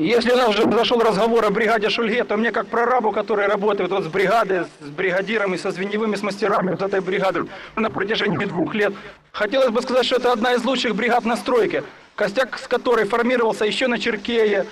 Если у нас уже зашел разговор о бригаде Шульге, то мне как прорабу, который работает вот с бригадой, с бригадирами, со звеневыми, с мастерами вот этой бригады на протяжении двух лет, хотелось бы сказать, что это одна из лучших бригад на стройке, костяк с которой формировался еще на Черкее.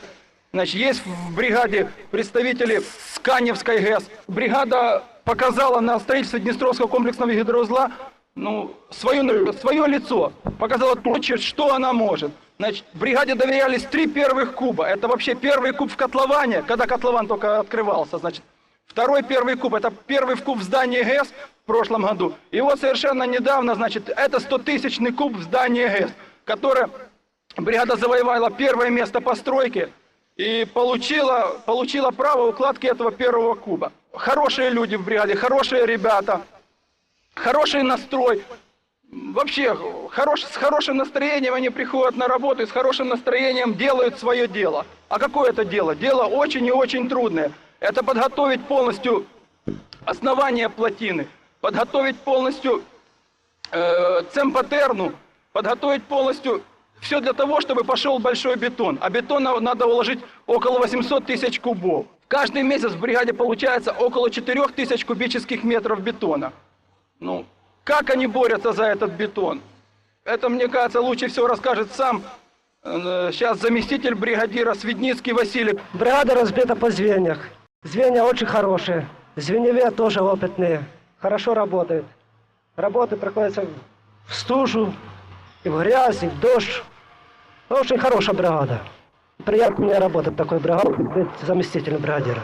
Значит, есть в бригаде представители Сканевской ГЭС. Бригада показала на строительстве Днестровского комплексного гидроузла ну, свое, свое лицо, показала точно, что она может. Значит, бригаде доверялись три первых куба. Это вообще первый куб в котловане, когда котлован только открывался. Значит, второй первый куб, это первый в куб в здании ГЭС в прошлом году. И вот совершенно недавно, значит, это 100-тысячный куб в здании ГЭС, которое бригада завоевала первое место по стройке и получила, получила право укладки этого первого куба. Хорошие люди в бригаде, хорошие ребята, хороший настрой. Вообще, хорош, с хорошим настроением они приходят на работу и с хорошим настроением делают свое дело. А какое это дело? Дело очень и очень трудное. Это подготовить полностью основание плотины, подготовить полностью э, цемпатерну, подготовить полностью все для того, чтобы пошел большой бетон. А бетон на- надо уложить около 800 тысяч кубов. Каждый месяц в бригаде получается около 4 тысяч кубических метров бетона. Ну, как они борются за этот бетон? Это, мне кажется, лучше всего расскажет сам э, сейчас заместитель бригадира Свидницкий Василий. Бригада разбита по звеньях. Звенья очень хорошие. Звеньевые тоже опытные. Хорошо работают. Работы приходится в стужу, и в грязь, и в дождь. Очень хорошая бригада. Приятно мне работать в такой бригаде, быть заместителем бригадира.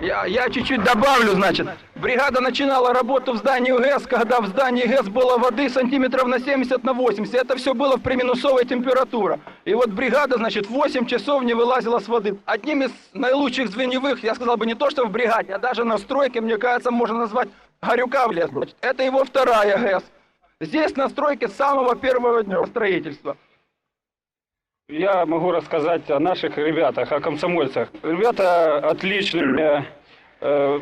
Я, я чуть-чуть добавлю, значит. Бригада начинала работу в здании ГЭС, когда в здании ГЭС было воды сантиметров на 70 на 80. Это все было при минусовой температуре. И вот бригада, значит, 8 часов не вылазила с воды. Одним из наилучших звеневых, я сказал бы не то, что в бригаде, а даже на стройке, мне кажется, можно назвать Горюка в лес. Значит, это его вторая ГЭС. Здесь на стройке с самого первого дня строительства. Я могу рассказать о наших ребятах, о комсомольцах. Ребята отличные, э,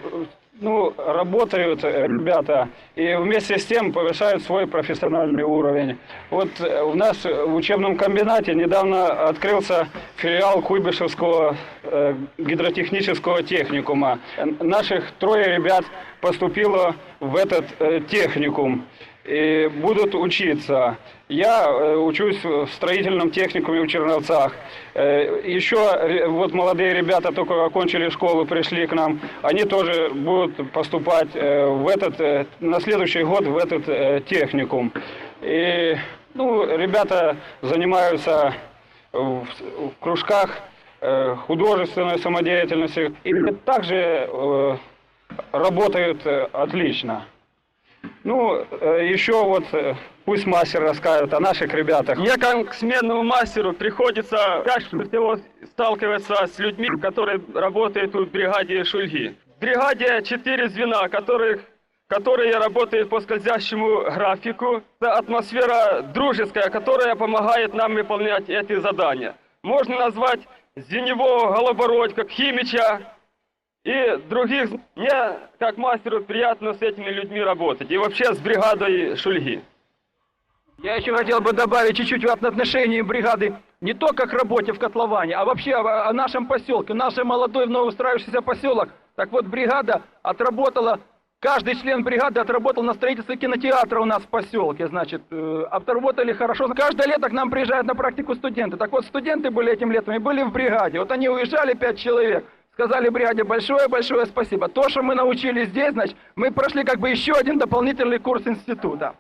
ну, работают э, ребята и вместе с тем повышают свой профессиональный уровень. Вот э, у нас в учебном комбинате недавно открылся филиал Куйбышевского э, гидротехнического техникума. Наших трое ребят поступило в этот э, техникум и будут учиться. Я э, учусь в строительном техникуме в Черновцах. Э, Еще вот молодые ребята только окончили школу, пришли к нам. Они тоже будут поступать э, в этот, на следующий год в этот техникум. И, ну, ребята занимаются в, в кружках художественной самодеятельности и также работают отлично. Ну, э, еще вот э, пусть мастер расскажет о наших ребятах. Мне как сменному мастеру приходится чаще всего сталкиваться с людьми, которые работают в бригаде Шульги. В бригаде четыре звена, которых, которые работают по скользящему графику. Это атмосфера дружеская, которая помогает нам выполнять эти задания. Можно назвать Звеневого, Голобородька, Химича и других. Мне, как мастеру, приятно с этими людьми работать. И вообще с бригадой Шульги. Я еще хотел бы добавить чуть-чуть в отношении бригады не только к работе в котловане, а вообще о, о нашем поселке, наш молодой вновь устраивающийся поселок. Так вот, бригада отработала, каждый член бригады отработал на строительстве кинотеатра у нас в поселке, значит, э, отработали хорошо. Каждое лето к нам приезжают на практику студенты. Так вот, студенты были этим летом и были в бригаде. Вот они уезжали, пять человек. Сказали бригаде большое-большое спасибо. То, что мы научились здесь, значит, мы прошли как бы еще один дополнительный курс института.